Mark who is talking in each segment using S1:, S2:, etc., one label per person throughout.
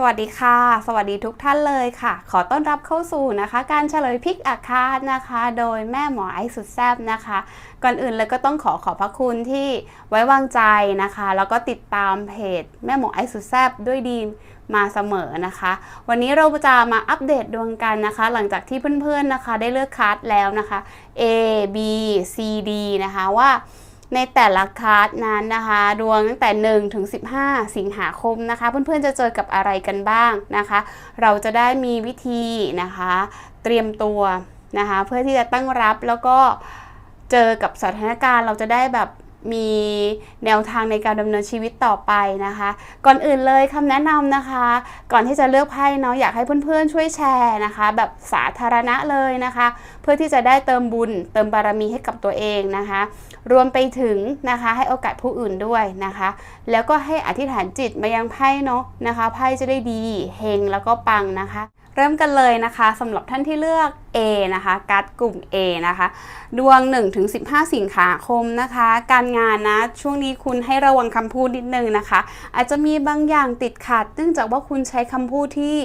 S1: สวัสดีค่ะ สวัสดีทุกท่านเลยค่ะ ขอต้อนรับเข้าสู่นะคะ การเฉลยพิกอาคาตนะคะ โดยแม่หมอไอซ์สุดแซบนะคะ ก่อนอื่นเลยก็ต้องขอขอบพระคุณที่ไว้วางใจนะคะ แล้วก็ติดตามเพจแม่หมอไอซ์สุดแซบด้วยดีมาเสมอนะคะ วันนี้เราจะมาอัปเดตดวงกันนะคะ หลังจากที่เพื่อนๆนะคะ ได้เลือกคัสแล้วนะคะ A B C D นะคะว่า ในแต่ละคลาสนั้นนะคะ ดวงตั้งแต่ 1 ถึง 15 สิงหาคมนะคะ เพื่อนๆจะเจอกับอะไรกันบ้างนะคะ เราจะได้มีวิธีนะคะ เตรียมตัวนะคะ เพื่อที่จะตั้งรับแล้วก็เจอกับสถานการณ์เราจะได้แบบมีแนวทางในการดำเนินชีวิตต่อไปนะคะ ก่อนอื่นเลยคำแนะนำนะคะ ก่อนที่จะเลือกไพ่เนาะอยากให้เพื่อนๆช่วยแชร์นะคะ แบบสาธารณะเลยนะคะ เพื่อที่จะได้เติมบุญ เติมบารมีให้กับตัวเองนะคะ รวมไปถึงนะคะให้โอกาสผู้อื่นด้วยนะคะ แล้วก็ให้อธิษฐานจิตมายังไพ่เนาะนะคะไพ่จะได้ดีเฮงแล้วก็ปังนะคะ เริ่มกันเลยนะคะสำหรับท่านที่เลือก A นะคะการ์ดกลุ่ม A นะคะ ดวง 1-15 สิงหาคมนะคะ การงานนะ ช่วงนี้คุณให้ระวังคำพูดนิดนึงนะคะ อาจจะมีบางอย่างติดขัดเนื่องจากว่าคุณใช้คำพูดที่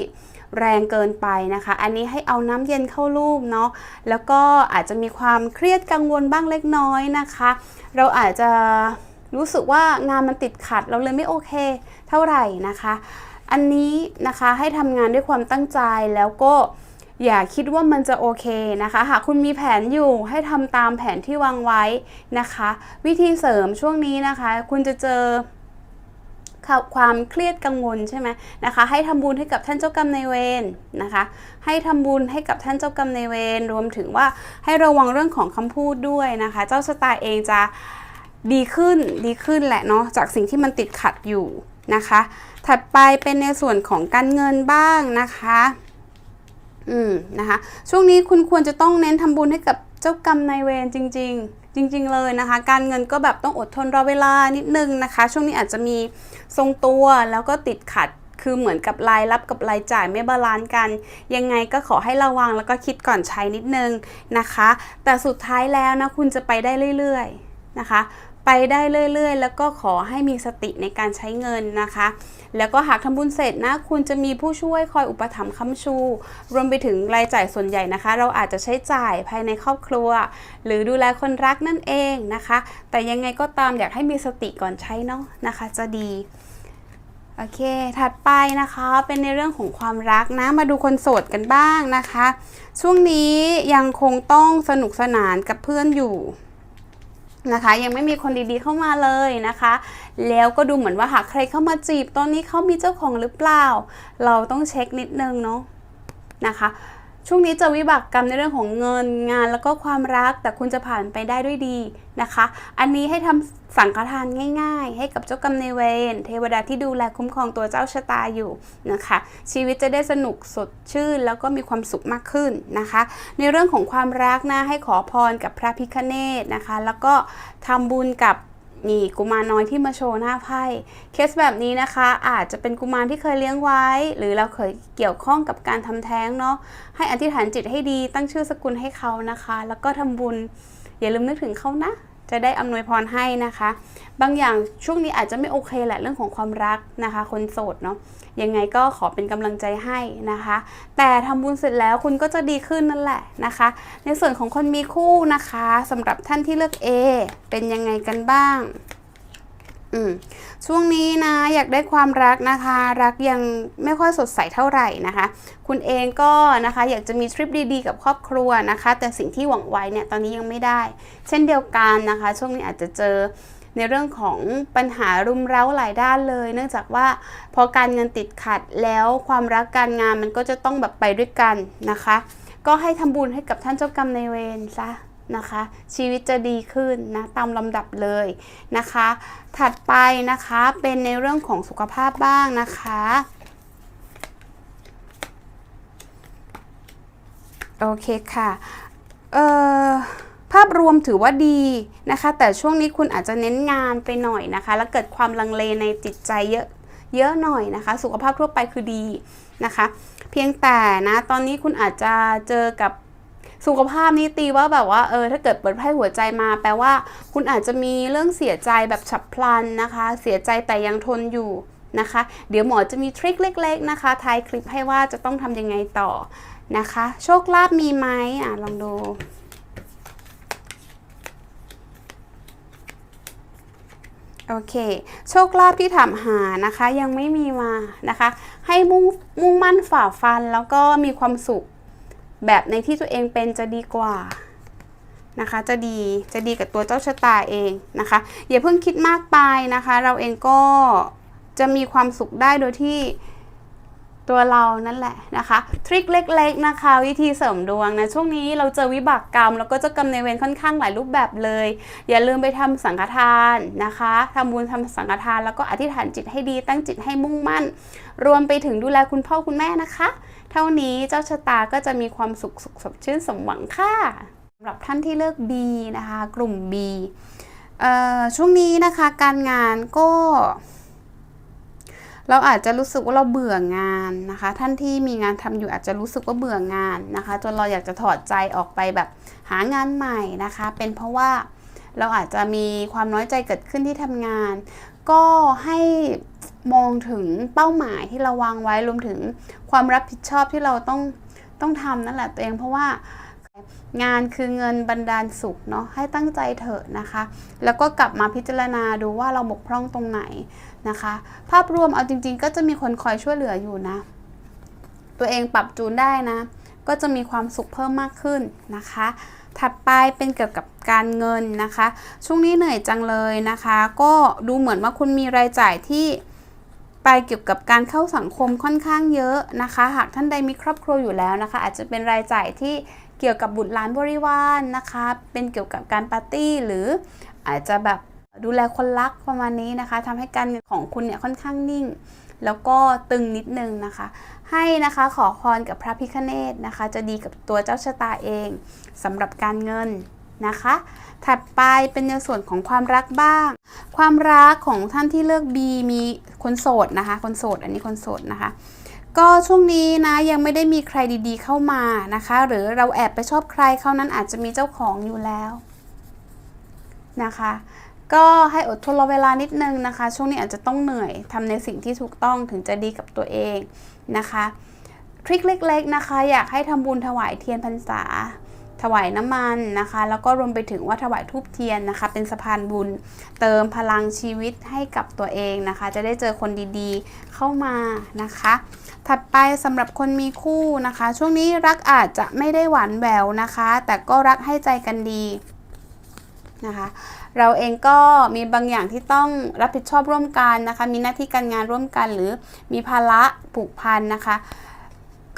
S1: แรงเกินไปนะคะ อันนี้ให้เอาน้ำเย็นเข้ารูปเนาะแล้วก็อาจจะมีความเครียดกังวลบ้างเล็กน้อยนะคะ เราอาจจะรู้สึกว่างานมันติดขัดเราเลยไม่โอเค เท่าไหร่นะคะ อันนี้นะคะให้ทำงานด้วยความตั้งใจแล้วก็อย่าคิดว่ามันจะโอเคนะคะ หากคุณมีแผนอยู่ให้ทำตามแผนที่วางไว้นะคะ วิธีเสริมช่วงนี้นะคะ คุณจะเจอ ความเครียดกังวลใช่ไหมนะคะ ให้ทำบุญให้กับท่านเจ้ากรรมนายเวรนะคะ ให้ทำบุญให้กับท่านเจ้ากรรมนายเวรรวมถึงว่าให้ระวังเรื่องของคำพูดด้วยนะคะ เจ้าชะตาเองจะดีขึ้นดีขึ้นแหละเนาะจากสิ่งที่มันติดขัดอยู่นะคะ ถัดไปเป็นในส่วนของการเงินบ้างนะคะอืมนะคะ ช่วงนี้คุณควรจะต้องเน้นทำบุญให้กับเจ้ากรรมนายเวรจริง ๆ จริงๆเลยนะคะ การเงินก็แบบต้องอดทนรอเวลานิดนึงนะคะ ช่วงนี้อาจจะมีทรงตัวแล้วก็ติดขัดคือเหมือนกับรายรับกับรายจ่ายไม่บาลานซ์กัน ยังไงก็ขอให้ระวังแล้วก็คิดก่อนใช้นิดนึงนะคะ แต่สุดท้ายแล้วนะคุณจะไปได้เรื่อย ๆนะคะ ไปได้เรื่อย ๆ แล้วก็ขอให้มีสติในการใช้เงินนะคะ แล้วก็หากทำบุญเสร็จนะคุณจะมีผู้ช่วยคอยอุปถัมภ์ค้ำชู รวมไปถึงรายจ่ายส่วนใหญ่นะคะ เราอาจจะใช้จ่ายภายในครอบครัว หรือดูแลคนรักนั่นเองนะคะ แต่ยังไงก็ตามอยากให้มีสติก่อนใช้เนาะนะคะ จะดีโอเค ถัดไปนะคะเป็นในเรื่องของความรักนะ มาดูคนโสดกันบ้างนะคะ ช่วงนี้ยังคงต้องสนุกสนานกับเพื่อนอยู่ นะคะ ยังไม่มีคนดีๆเข้ามาเลยนะคะ แล้วก็ดูเหมือนว่าหากใครเข้ามาจีบตอนนี้เขามีเจ้าของหรือเปล่า เราต้องเช็คนิดนึงเนาะนะคะ ช่วงนี้จะวิบากกรรมในเรื่องของเงินงานแล้วก็ความรักแต่คุณจะผ่านไปได้ด้วยดีนะคะ อันนี้ให้ทำสังฆทานง่าย ๆ ให้กับเจ้ากรรมในเวรเทวดาที่ดูแลคุ้มครองตัวเจ้าชะตาอยู่นะคะ ชีวิตจะได้สนุกสดชื่น แล้วก็มีความสุขมากขึ้นนะคะ ในเรื่องของความรักนะให้ขอพรกับพระพิคเนตนะคะ แล้วก็ทำบุญกับ นี่กุมารน้อยที่มาโชว์หน้าไพ่เคสแบบนี้นะคะ อาจจะเป็นกุมารที่เคยเลี้ยงไว้ หรือเราเคยเกี่ยวข้องกับการทำแท้งเนาะให้อธิษฐานจิตให้ดีตั้งชื่อสกุลให้เขานะคะ แล้วก็ทำบุญอย่าลืมนึกถึงเขานะ จะได้อำนวยพรให้นะคะ บางอย่างช่วงนี้อาจจะไม่โอเคแหละเรื่องของความรักนะคะ คนโสดเนาะยังไงก็ขอเป็นกำลังใจให้นะคะ แต่ทำบุญเสร็จแล้วคุณก็จะดีขึ้นนั่นแหละนะคะ ในส่วนของคนมีคู่นะคะสำหรับท่านที่เลือก A เป็นยังไงกันบ้าง อืมช่วงนี้นะอยากได้ความรักนะคะ รักยังไม่ค่อยสดใสเท่าไหร่นะคะ คุณเองก็นะคะอยากจะมีทริปดีๆ กับครอบครัวนะคะ แต่สิ่งที่หวังไว้เนี่ยตอนนี้ยังไม่ได้ เช่นเดียวกันนะคะ ช่วงนี้อาจจะเจอในเรื่องของปัญหารุมเร้าหลายด้านเลย เนื่องจากว่าพอการเงินติดขัดแล้วความรักการงานมันก็จะต้องแบบไปด้วยกันนะคะ ก็ให้ทำบุญให้กับท่านเจ้ากรรมนายเวรซะ นะคะ ชีวิตจะดีขึ้นนะตามลำดับเลยนะคะ ถัดไปนะคะเป็นในเรื่องของสุขภาพบ้างนะคะโอเคค่ะเอ่อภาพรวมถือว่าดีนะคะ แต่ช่วงนี้คุณอาจจะเน้นงานไปหน่อยนะคะ แล้วเกิดความลังเลในจิตใจเยอะเยอะหน่อยนะคะ สุขภาพทั่วไปคือดีนะคะ เพียงแต่นะตอนนี้คุณอาจจะเจอกับ สุขภาพนี้ตีว่าแบบว่าเออถ้าเกิดเปิดไพ่หัวใจมา แปลว่า คุณอาจจะมีเรื่องเสียใจแบบฉับพลันนะคะ เสียใจแต่ยังทนอยู่นะคะ เดี๋ยวหมอจะมีทริคเล็ก ๆนะคะท้ายคลิปให้ว่าจะต้องทำยังไงต่อนะคะ โชคลาภมีไหมอะลองดูโอเค โชคลาภที่ถามหานะคะยังไม่มีมานะคะ ให้มุ่งมุ่งมั่นฝ่าฟันแล้วก็มีความสุข แบบในที่ตัวเองเป็นจะดีกว่านะคะ จะดีจะดีกับตัวเจ้าชะตาเองนะคะ อย่าเพิ่งคิดมากไปนะคะ เราเองก็จะมีความสุขได้โดยที่ ตัวเรานั่นแหละนะคะ ทริคเล็ก ๆ นะคะ วิธีเสริมดวงนะ ช่วงนี้เราเจอวิบากกรรม แล้วก็เจ้ากรรมในเวรค่อนข้างหลายรูปแบบเลย อย่าลืมไปทำสังฆทานนะคะทำบุญทำสังฆทาน แล้วก็อธิษฐานจิตให้ดีตั้งจิตให้มุ่งมั่น รวมไปถึงดูแลคุณพ่อคุณแม่นะคะ เท่านี้เจ้าชะตาก็จะมีความสุขสุขสดชื่นสมหวังค่ะสำหรับท่านที่เลือก B นะคะ กลุ่ม B ช่วงนี้นะคะการงานก็ เราอาจจะรู้สึกว่าเราเบื่องานนะคะ ท่านที่มีงานทำอยู่อาจจะรู้สึกว่าเบื่องานนะคะ จนเราอยากจะถอดใจออกไปแบบหางานใหม่นะคะ เป็นเพราะว่าเราอาจจะมีความน้อยใจเกิดขึ้นที่ทำงาน ก็ให้มองถึงเป้าหมายที่เราวางไว้รวมถึงความรับผิดชอบที่เราต้องต้องทำนั่นแหละตัวเองเพราะว่างานคือเงินบันดาลสุขเนาะให้ตั้งใจเถอะนะคะ แล้วก็กลับมาพิจารณาดูว่าเราบกพร่องตรงไหน นะคะ ภาพรวมเอาจริง ๆ ก็จะมีคนคอยช่วยเหลืออยู่นะ ตัวเองปรับจูนได้นะ ก็จะมีความสุขเพิ่มมากขึ้นนะคะ ถัดไปเป็นเกี่ยวกับการเงินนะคะ ช่วงนี้เหนื่อยจังเลยนะคะ ก็ดูเหมือนว่าคุณมีรายจ่ายที่ไปเกี่ยวกับการเข้าสังคมค่อนข้างเยอะนะคะ หากท่านใดมีครอบครัวอยู่แล้วนะคะ อาจจะเป็นรายจ่ายที่เกี่ยวกับบุตรหลานบริวารนนะคะ เป็นเกี่ยวกับการปาร์ตี้หรืออาจจะแบบ ดูแลคนรักประมาณนี้นะคะทำให้การเงินของคุณเนี่ยค่อนข้างนิ่ง แล้วก็ตึงนิดนึงนะคะ ให้นะคะขอพรกับพระพิฆเนศนะคะ จะดีกับตัวเจ้าชะตาเองสำหรับการเงินนะคะ ถัดไปเป็นในส่วนของความรักบ้าง ความรักของท่านที่เลือก B มีคนโสดนะคะ คนโสดอันนี้คนโสดนะคะก็ช่วงนี้นะยังไม่ได้มีใครดีๆเข้ามานะคะ หรือเราแอบไปชอบใครเขานั้นอาจจะมีเจ้าของอยู่แล้วนะคะ ก็ให้อดทนรอเวลานิดนึงนะคะ ช่วงนี้อาจจะต้องเหนื่อยทำในสิ่งที่ถูกต้องถึงจะดีกับตัวเองนะคะทริคเล็ก ๆนะคะ อยากให้ทำบุญถวายเทียนพรรษา ถวายน้ำมันนะคะ แล้วก็รวมไปถึงว่าถวายทูบเทียนนะคะ เป็นสะพานบุญ เติมพลังชีวิตให้กับตัวเองนะคะ จะได้เจอคนดีๆเข้ามานะคะ ถัดไปสำหรับคนมีคู่นะคะ ช่วงนี้รักอาจจะไม่ได้หวานแหววนะคะ แต่ก็รักให้ใจกันดีนะคะ เราเองก็มีบางอย่างที่ต้องรับผิดชอบร่วมกันนะคะ มีหน้าที่การงานร่วมกัน หรือมีภาระผูกพันนะคะ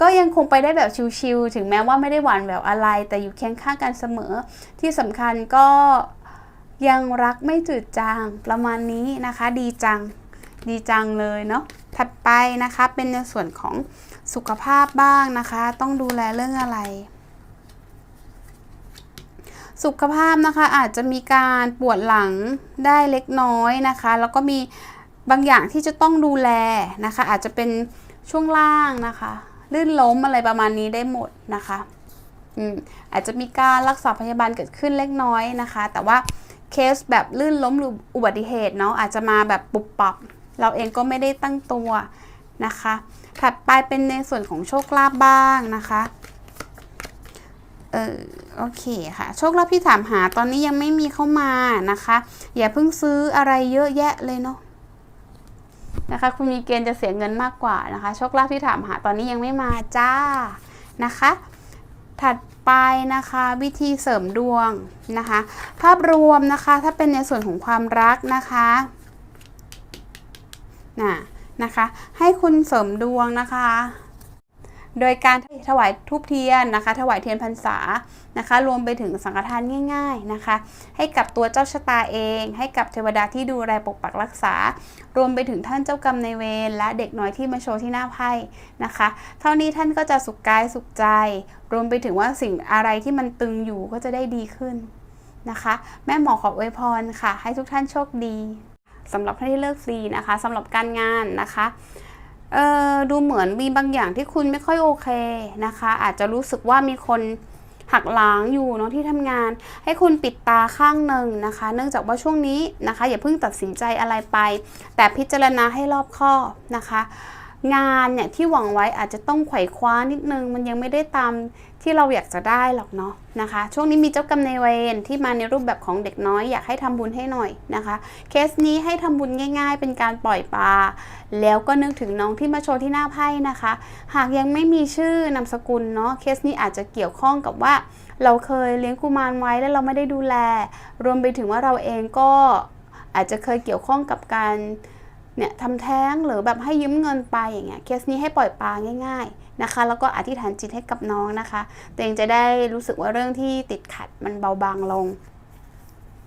S1: ก็ยังคงไปได้แบบชิวๆถึงแม้ว่าไม่ได้หวานแหววอะไร แต่อยู่เคียงข้างกันเสมอ ที่สำคัญก็ยังรักไม่จืดจางประมาณนี้นะคะ ดีจังดีจังเลยเนาะถัดไปนะคะเป็นในส่วนของสุขภาพบ้างนะคะ ต้องดูแลเรื่องอะไร สุขภาพนะคะอาจจะมีการปวดหลังได้เล็กน้อยนะคะ แล้วก็มีบางอย่างที่จะต้องดูแลนะคะ อาจจะเป็นช่วงล่างนะคะลื่นล้มอะไรประมาณนี้ได้หมดนะคะอืมอาจจะมีการรักษาพยาบาลเกิดขึ้นเล็กน้อยนะคะ แต่ว่าเคสแบบลื่นล้มหรืออุบัติเหตุเนาะอาจจะมาแบบปุบปับ เราเองก็ไม่ได้ตั้งตัวนะคะ ถัดไปเป็นในส่วนของโชคลาภบ้างนะคะ เออโอเคค่ะ โชคลาภที่ถามหาตอนนี้ยังไม่มีเข้ามานะคะ อย่าเพิ่งซื้ออะไรเยอะแยะเลยเนาะนะคะคุณมีเกณฑ์จะเสียเงินมากกว่านะคะ โชคลาภที่ถามหาตอนนี้ยังไม่มาจ้านะคะ ถัดไปนะคะวิธีเสริมดวงนะคะ ภาพรวมนะคะถ้าเป็นในส่วนของความรักนะคะน่ะนะคะ ให้คุณเสริมดวงนะคะ โดยการถวายทูบเทียนนะคะ ถวายเทียนพรรษานะคะ รวมไปถึงสังฆทานง่าย ๆนะคะ ให้กับตัวเจ้าชะตาเอง ให้กับเทวดาที่ดูแลปกปักรักษา รวมไปถึงท่านเจ้ากรรมในเวรและเด็กน้อยที่มาโชว์ที่หน้าไพ่นะคะ เท่านี้ท่านก็จะสุขกายสุขใจ รวมไปถึงว่าสิ่งอะไรที่มันตึงอยู่ก็จะได้ดีขึ้นนะคะ แม่หมอขออวยพรค่ะ ให้ทุกท่านโชคดีสำหรับท่านที่เลิกฟรีนะคะสำหรับการงานนะคะ เออดูเหมือนมีบางอย่างที่คุณไม่ค่อยโอเคนะคะ อาจจะรู้สึกว่ามีคนหักหลังอยู่เนาะที่ทำงาน ให้คุณปิดตาข้างหนึ่งนะคะ เนื่องจากว่าช่วงนี้นะคะ อย่าเพิ่งตัดสินใจอะไรไป แต่พิจารณาให้รอบคอบนะคะ งานเนี่ยที่หวังไว้อาจจะต้องไขว่คว้านิดนึง มันยังไม่ได้ตามที่เราอยากจะได้หรอกเนาะนะคะ ช่วงนี้มีเจ้ากรรมนายเวรที่มาในรูปแบบของเด็กน้อยอยากให้ทำบุญให้หน่อยนะคะ เคสนี้ให้ทำบุญง่าย ๆ เป็นการปล่อยปลาแล้วก็นึกถึงน้องที่มาโชว์ที่หน้าไพ่นะคะ หากยังไม่มีชื่อนามสกุลเนาะเคสนี้อาจจะเกี่ยวข้องกับว่า เราเคยเลี้ยงกุมารไว้แล้วเราไม่ได้ดูแล รวมไปถึงว่าเราเองก็อาจจะเคยเกี่ยวข้องกับการ เนี่ยทำแท้งหรือแบบให้ยืมเงินไปอย่างเงี้ยเคสนี้ให้ปล่อยปลาง่าย ๆนะคะ แล้วก็อธิษฐานจิตให้กับน้องนะคะตัวเองจะได้รู้สึกว่าเรื่องที่ติดขัดมันเบาบางลง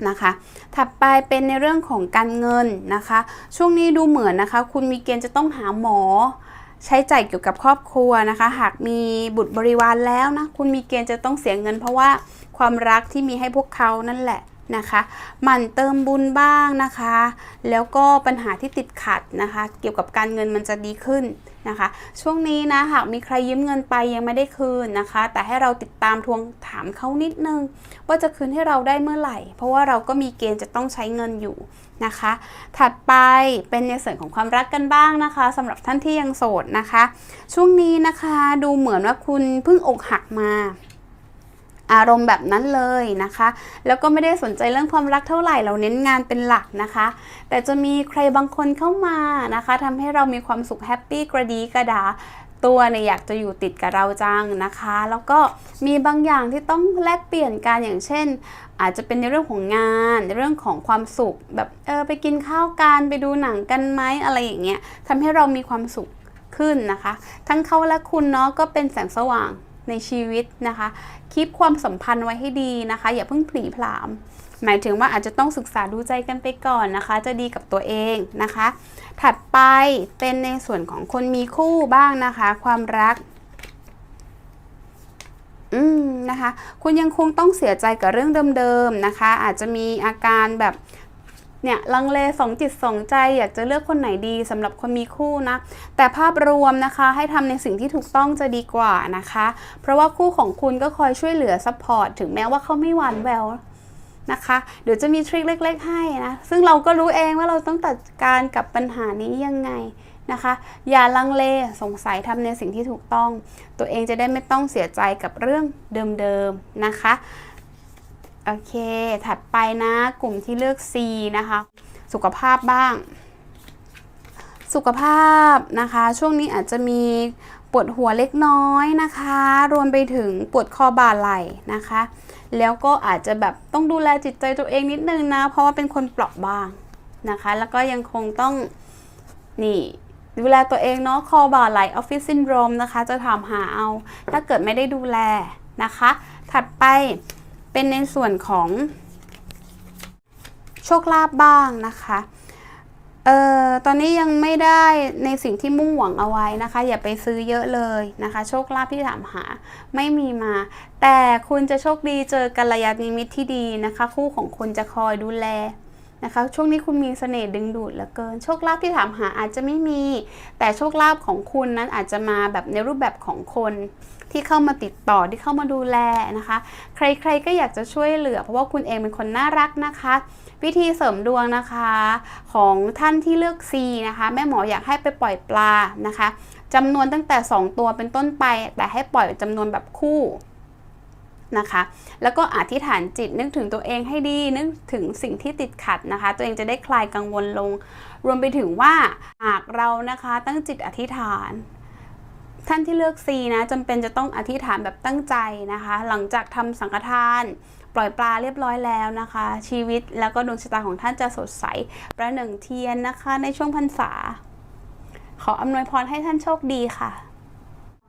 S1: นะคะ ถัดไปเป็นในเรื่องของการเงินนะคะ ช่วงนี้ดูเหมือนนะคะ คุณมีเกณฑ์จะต้องหาหมอใช้ใจ่ายเกี่ยวกับครอบครัวนะคะ หากมีบุตรบริวารแล้วนะ คุณมีเกณฑ์จะต้องเสียเงินเพราะว่าความรักที่มีให้พวกเขานั่นแหละ นะคะหมั่นเติมบุญบ้างนะคะ แล้วก็ปัญหาที่ติดขัดนะคะ เกี่ยวกับการเงินมันจะดีขึ้นนะคะ ช่วงนี้นะหากมีใครยืมเงินไปยังไม่ได้คืนนะคะ แต่ให้เราติดตามทวงถามเขานิดนึง ว่าจะคืนให้เราได้เมื่อไหร่ เพราะว่าเราก็มีเกณฑ์จะต้องใช้เงินอยู่นะคะ ถัดไปเป็นในส่วนของความรักกันบ้างนะคะสำหรับท่านที่ยังโสดนะคะ ช่วงนี้นะคะดูเหมือนว่าคุณเพิ่งอกหักมา อารมณ์แบบนั้นเลยนะคะ แล้วก็ไม่ได้สนใจเรื่องความรักเท่าไหร่เราเน้นงานเป็นหลักนะคะ แต่จะมีใครบางคนเข้ามานะคะทำให้เรามีความสุขแฮปปี้กระดีกระดาตัวเนี่ยอยากจะอยู่ติดกับเราจังนะคะ แล้วก็มีบางอย่างที่ต้องแลกเปลี่ยนกันอย่างเช่น อาจจะเป็นในเรื่องของงานในเรื่องของความสุข แบบเออไปกินข้าวกันไปดูหนังกันไหมอะไรอย่างเงี้ยทำให้เรามีความสุขขึ้นนะคะ ทั้งเขาและคุณเนาะก็เป็นแสงสว่าง ในชีวิตนะคะคีปความสัมพันธ์ไว้ให้ดีนะคะ อย่าเพิ่งผลีผลาม หมายถึงว่าอาจจะต้องศึกษาดูใจกันไปก่อนนะคะ จะดีกับตัวเองนะคะ ถัดไปเป็นในส่วนของคนมีคู่บ้างนะคะ ความรักอืมนะคะ คุณยังคงต้องเสียใจกับเรื่องเดิมๆนะคะ อาจจะมีอาการแบบ เนี่ยลังเลสองจิตสองใจ อยากจะเลือกคนไหนดีสำหรับคนมีคู่นะ แต่ภาพรวมนะคะให้ทำในสิ่งที่ถูกต้องจะดีกว่านะคะ เพราะว่าคู่ของคุณก็คอยช่วยเหลือซัพพอร์ตถึงแม้ว่าเขาไม่หวานแววนะคะเดี๋ยวจะมีทริคเล็ก ๆ ให้นะ ซึ่งเราก็รู้เองว่าเราต้องจัดการกับปัญหานี้ยังไงนะคะ อย่าลังเลสงสัยทำในสิ่งที่ถูกต้อง ตัวเองจะได้ไม่ต้องเสียใจกับเรื่องเดิมๆนะคะ โอเค ถัดไปนะกลุ่มที่เลือก C นะคะ สุขภาพบ้าง สุขภาพนะคะ ช่วงนี้อาจจะมีปวดหัวเล็กน้อยนะคะ รวมไปถึงปวดคอบ่าไหล่นะคะ แล้วก็อาจจะแบบต้องดูแลจิตใจตัวเองนิดนึงนะ เพราะว่าเป็นคนเปราะบางนะคะ แล้วก็ยังคงต้องนี่ดูแลตัวเองเนาะคอบ่าไหลออฟฟิศซินโดรมนะคะ จะถามหาเอา ถ้าเกิดไม่ได้ดูแลนะคะ ถัดไป เป็นในส่วนของโชคลาภบ้างนะคะเอ่อตอนนี้ยังไม่ได้ในสิ่งที่มุ่งหวังเอาไว้นะคะ อย่าไปซื้อเยอะเลยนะคะ โชคลาภที่ถามหาไม่มีมา แต่คุณจะโชคดีเจอกัลยาณมิตรที่ดีนะคะ คู่ของคุณจะคอยดูแล นะคะ ช่วงนี้คุณมีเสน่ห์ดึงดูดเหลือเกิน โชคลาภที่ถามหาอาจจะไม่มี แต่โชคลาภของคุณนั้นอาจจะมาแบบในรูปแบบของคนที่เข้ามาติดต่อที่เข้ามาดูแลนะคะ ใครๆก็อยากจะช่วยเหลือ เพราะว่าคุณเองเป็นคนน่ารักนะคะ วิธีเสริมดวงนะคะ ของท่านที่เลือก C นะคะ แม่หมออยากให้ไปปล่อยปลานะคะจำนวนตั้งแต่ 2 ตัวเป็นต้นไป แต่ให้ปล่อยจำนวนแบบคู่ นะคะ แล้วก็อธิษฐานจิตนึกถึงตัวเองให้ดีนึกถึงสิ่งที่ติดขัดนะคะ ตัวเองจะได้คลายกังวลลง รวมไปถึงว่าหากเรานะคะตั้งจิตอธิษฐานท่านที่เลือก C นะจำเป็นจะต้องอธิษฐานแบบตั้งใจนะคะ หลังจากทำสังฆทาน ปล่อยปลาเรียบร้อยแล้วนะคะ ชีวิตแล้วก็ดวงชะตาของท่านจะสดใส ประหนึ่งเทียนนะคะในช่วงพรรษา ขออำนวยพรให้ท่านโชคดีค่ะ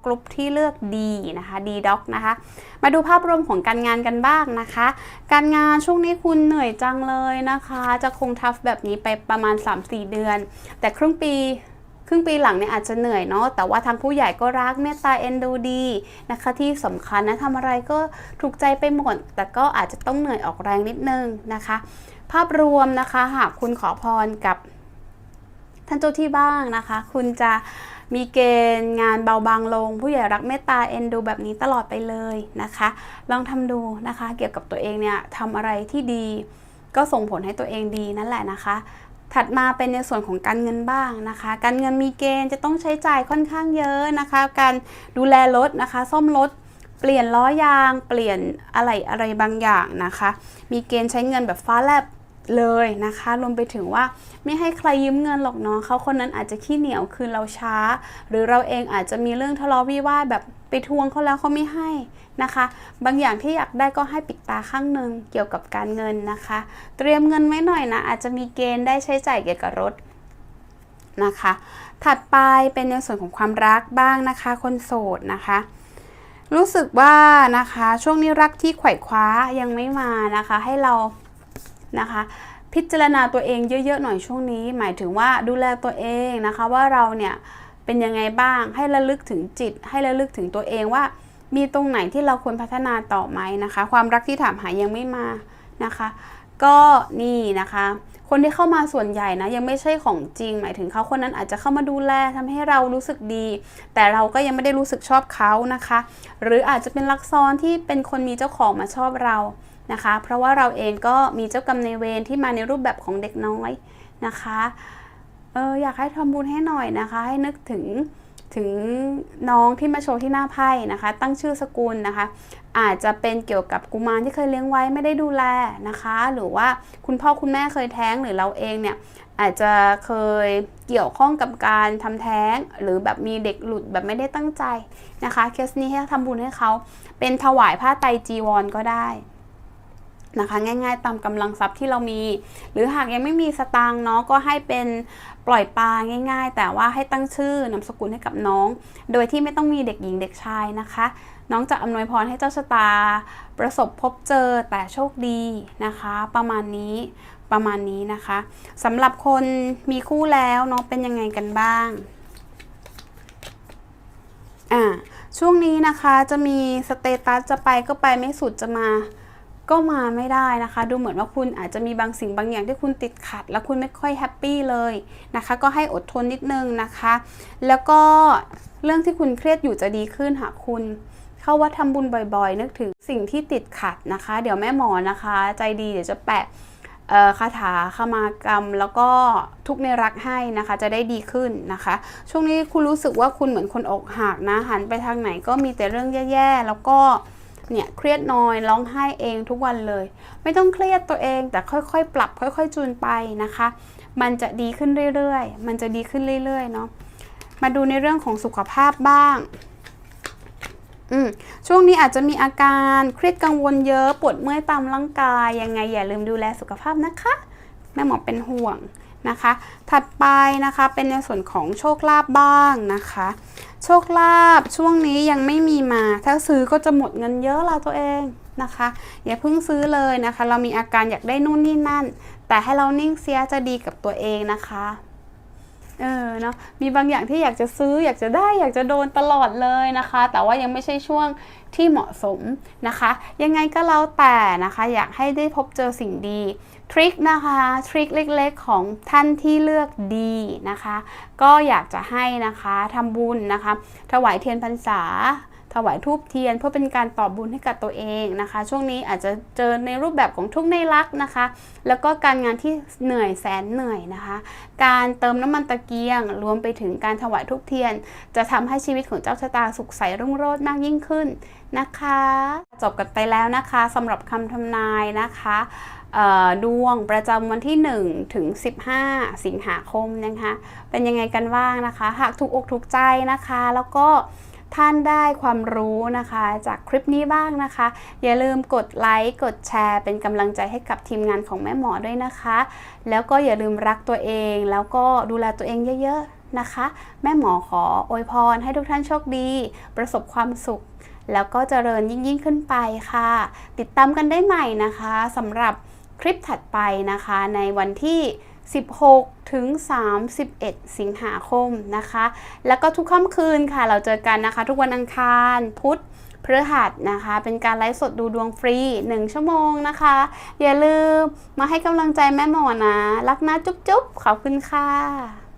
S1: กลุ่มที่เลือกดีนะคะดีด็อกนะคะ มาดูภาพรวมของการงานกันบ้างนะคะ การงานช่วงนี้คุณเหนื่อยจังเลยนะคะ จะคงทัฟแบบนี้ไปประมาณ 3-4 เดือน แต่ครึ่งปีครึ่งปีหลังเนี่ยอาจจะเหนื่อยเนาะแต่ว่าทางผู้ใหญ่ก็รักเมตตาเอ็นดูดีนะคะที่สำคัญนะทำอะไรก็ถูกใจไปหมด แต่ก็อาจจะต้องเหนื่อยออกแรงนิดนึงนะคะ ภาพรวมนะคะหากคุณขอพรกับท่านเจ้าที่บ้างนะคะ คุณจะ มีเกณฑ์งานเบาบางลง ผู้ใหญ่รักเมตตาเอ็นดูแบบนี้ตลอดไปเลยนะคะ ลองทำดูนะคะ เกี่ยวกับตัวเองเนี่ยทำอะไรที่ดี ก็ส่งผลให้ตัวเองดีนั่นแหละนะคะถัดมาเป็นในส่วนของการเงินบ้างนะคะ การเงินมีเกณฑ์จะต้องใช้จ่ายค่อนข้างเยอะนะคะ การดูแลรถนะคะ ซ่อมรถ เปลี่ยนล้อยาง เปลี่ยนอะไรอะไรบางอย่างนะคะ มีเกณฑ์ใช้เงินแบบฟ้าแลบ เลยนะคะรวมไปถึงว่าไม่ให้ใครยืมเงินหรอกเนาะเขาคนนั้นอาจจะขี้เหนียวคืนเราช้า หรือเราเองอาจจะมีเรื่องทะเลาะวิวาทแบบไปทวงเขาแล้วเขาไม่ให้นะคะ บางอย่างที่อยากได้ก็ให้ปิดตาข้างหนึ่งเกี่ยวกับการเงินนะคะ เตรียมเงินไว้หน่อยนะ อาจจะมีเกณฑ์ได้ใช้จ่ายเกี่ยวกับรถนะคะ ถัดไปเป็นในส่วนของความรักบ้างนะคะ คนโสดนะคะรู้สึกว่านะคะช่วงนี้รักที่ไขว่คว้ายังไม่มานะคะ ให้เรา นะคะ พิจารณาตัวเองเยอะๆหน่อยช่วงนี้ หมายถึงว่าดูแลตัวเองนะคะว่าเราเนี่ยเป็นยังไงบ้างให้ระลึกถึงจิต ให้ระลึกถึงตัวเองว่า มีตรงไหนที่เราควรพัฒนาต่อไหมนะคะ ความรักที่ถามหายังไม่มานะคะ ก็นี่นะคะคนที่เข้ามาส่วนใหญ่นะยังไม่ใช่ของจริง หมายถึงเขาคนนั้นอาจจะเข้ามาดูแลทำให้เรารู้สึกดี แต่เราก็ยังไม่ได้รู้สึกชอบเขานะคะ หรืออาจจะเป็นลักซ้อนที่เป็นคนมีเจ้าของมาชอบเรา นะคะ เพราะว่าเราเองก็มีเจ้ากรรมในเวรที่มาในรูปแบบของเด็กน้อยนะคะเอออยากให้ทำบุญให้หน่อยนะคะ ให้นึกถึงถึงน้องที่มาโชว์ที่หน้าไพ่นะคะ ตั้งชื่อสกุลนะคะ อาจจะเป็นเกี่ยวกับกุมารที่เคยเลี้ยงไว้ไม่ได้ดูแลนะคะ หรือว่าคุณพ่อคุณแม่เคยแท้งหรือเราเองเนี่ยอาจจะเคยเกี่ยวข้องกับการทำแท้ง หรือแบบมีเด็กหลุดแบบไม่ได้ตั้งใจนะคะเคสนี้ให้ทำบุญให้เขาเป็นถวายผ้าไตจีวรก็ได้ นะคะง่ายๆตามกำลังทรัพย์ที่เรามี หรือหากยังไม่มีสตางค์เนาะก็ให้เป็นปล่อยปลาง่าย ๆ แต่ว่าให้ตั้งชื่อนามสกุลให้กับน้อง โดยที่ไม่ต้องมีเด็กหญิงเด็กชายนะคะ น้องจะอำนวยพรให้เจ้าชะตา ประสบพบเจอแต่โชคดีนะคะ ประมาณนี้ประมาณนี้นะคะสำหรับคนมีคู่แล้วเนาะเป็นยังไงกันบ้างอ่าช่วงนี้นะคะจะมีสเตตัสจะไปก็ไปไม่สุดจะมา ก็มาไม่ได้นะคะ ดูเหมือนว่าคุณอาจจะมีบางสิ่งบางอย่างที่คุณติดขัด แล้วคุณไม่ค่อยแฮปปี้เลยนะคะ ก็ให้อดทนนิดนึงนะคะ แล้วก็เรื่องที่คุณเครียดอยู่จะดีขึ้นหากคุณเข้าวัดทำบุญบ่อยๆ นึกถึงสิ่งที่ติดขัดนะคะ เดี๋ยวแม่หมอนะคะ ใจดีเดี๋ยวจะแปะคาถาขมากรรม แล้วก็ทุกในรักให้นะคะ จะได้ดีขึ้นนะคะ ช่วงนี้คุณรู้สึกว่าคุณเหมือนคนอกหักนะหันไปทางไหนก็มีแต่เรื่องแย่ๆแล้วก็ เนี่ยเครียดน้อยร้องไห้เองทุกวันเลย ไม่ต้องเครียดตัวเองแต่ค่อยๆ ปรับ ค่อย ๆ จูนไปนะคะ มันจะดีขึ้นเรื่อยๆ มันจะดีขึ้นเรื่อยๆเนาะมาดูในเรื่องของสุขภาพบ้างอืมช่วงนี้อาจจะมีอาการเครียดกังวลเยอะปวดเมื่อยตามร่างกายยังไงอย่าลืมดูแลสุขภาพนะคะแม่หมอเป็นห่วง นะคะ ถัดไปนะคะเป็นในส่วนของโชคลาภบ้างนะคะ โชคลาภช่วงนี้ยังไม่มีมา ถ้าซื้อก็จะหมดเงินเยอะละตัวเองนะคะ อย่าเพิ่งซื้อเลยนะคะ เรามีอาการอยากได้นู่นนี่นั่น แต่ให้เรานิ่งเสียจะดีกับตัวเองนะคะเออเนาะมีบางอย่างที่อยากจะซื้ออยากจะได้อยากจะโดนตลอดเลยนะคะ แต่ว่ายังไม่ใช่ช่วงที่เหมาะสมนะคะ ยังไงก็แล้วแต่นะคะ อยากให้ได้พบเจอสิ่งดี ทริคนะคะทริคเล็กๆ ของท่านที่เลือกดีนะคะ ก็อยากจะให้นะคะทำบุญนะคะ ถวายเทียนพรรษา ถวายทูบเทียน เพื่อเป็นการตอบบุญให้กับตัวเองนะคะ ช่วงนี้อาจจะเจอในรูปแบบของทุกข์ในรักนะคะ แล้วก็การงานที่เหนื่อยแสนเหนื่อยนะคะ การเติมน้ำมันตะเกียง รวมไปถึงการถวายทูบเทียน จะทำให้ชีวิตของเจ้าชะตาสุขใสรุ่งโรจน์มากยิ่งขึ้นนะคะ จบกันไปแล้วนะคะสำหรับคำทำนายนะคะดวงประจำวันที่ 1 ถึง 15 สิงหาคมนะคะ เป็นยังไงกันบ้างนะคะ หากถูกอกถูกใจนะคะ แล้วก็ ท่านได้ความรู้นะคะ จากคลิปนี้บ้างนะคะ อย่าลืมกดไลค์กดแชร์ เป็นกำลังใจให้กับทีมงานของแม่หมอด้วยนะคะ แล้วก็อย่าลืมรักตัวเอง แล้วก็ดูแลตัวเองเยอะๆนะคะ แม่หมอขออวยพรให้ทุกท่านโชคดี ประสบความสุข แล้วก็เจริญยิ่งยิ่งขึ้นไปค่ะ ติดตามกันได้ใหม่นะคะสำหรับคลิปถัดไปนะคะในวันที่ 16 ถึง 31 สิงหาคมนะคะ แล้วก็ทุกค่ำคืนค่ะ เราเจอกันนะคะ ทุกวันอังคารพุธพฤหัสนะคะ เป็นการไลฟ์สดดูดวงฟรี 1 ชั่วโมงนะคะ อย่าลืมมาให้กำลังใจแม่หมอนะ รักนะจุ๊บๆ ขอบคุณค่ะ